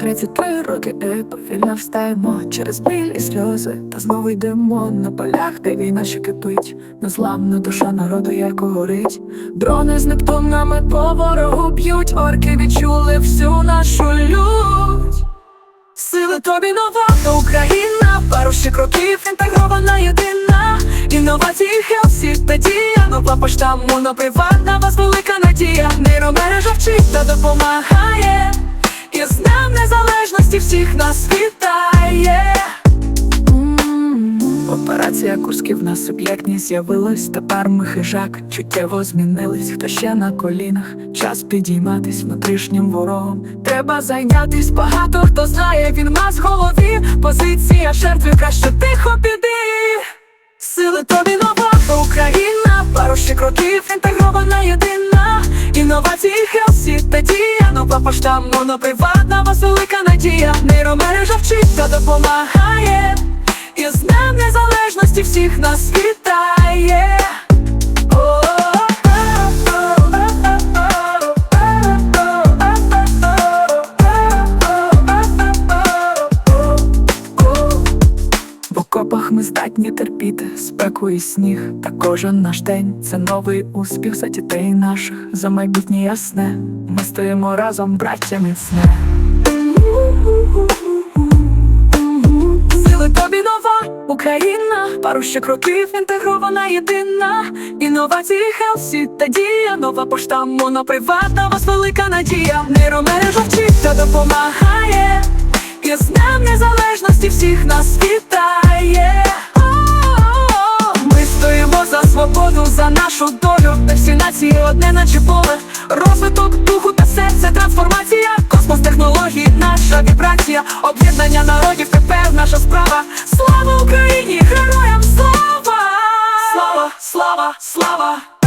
33 роки і повільно встаємо через біль і сльози, та знову йдемо на полях, де війна ще кипить, незламна душа народу, яко горить. Дрони з нептунами по ворогу б'ють, орки відчули всю нашу лють. Сили тобі нова Україна, пару ще кроків, інтегрована єдина. Інновації Хелсі, надія, нова пошта, моноприватна, вас велика надія. Нейромережа вчить та допомагає. І з Днем незалежності всіх нас вітає. Операція Курсків на суб'єктність з'явилась, тепер ми хижак чуттєво змінились, хто ще на колінах, час підійматись внутрішнім ворогом. Треба зайнятись, багато хто знає, він мас в голові. Позиція жертви краще тихо піди. Сили тобі нова Україна, пару ще кроків, інтегрована єдина. Інновації Хелсі, надія, нова пошта, моноприватна, вас велика надія. Нейромережа вчить та допомагає. І з Днем незалежності всіх нас вітає. Окопах ми здатні терпіти спеку і сніг. Та кожен наш день це новий успіх за дітей наших, за майбутнє ясне. Ми стоїмо разом, браття міцне. Сили тобі нова Україна, пару ще кроків, інтегрована єдина. Інновації Хелсі та дія, нова пошта, моноприватна, вас велика надія. Нейромережа вчить та допомагає. І з Днем незалежності всіх нас вітає. Нашу долю. вакцинації одне наче поле. Розвиток духу та серця, трансформація, космос технології, наша вібрація, об'єднання народів, тепер наша справа. Слава Україні, героям слава! Слава, слава, слава!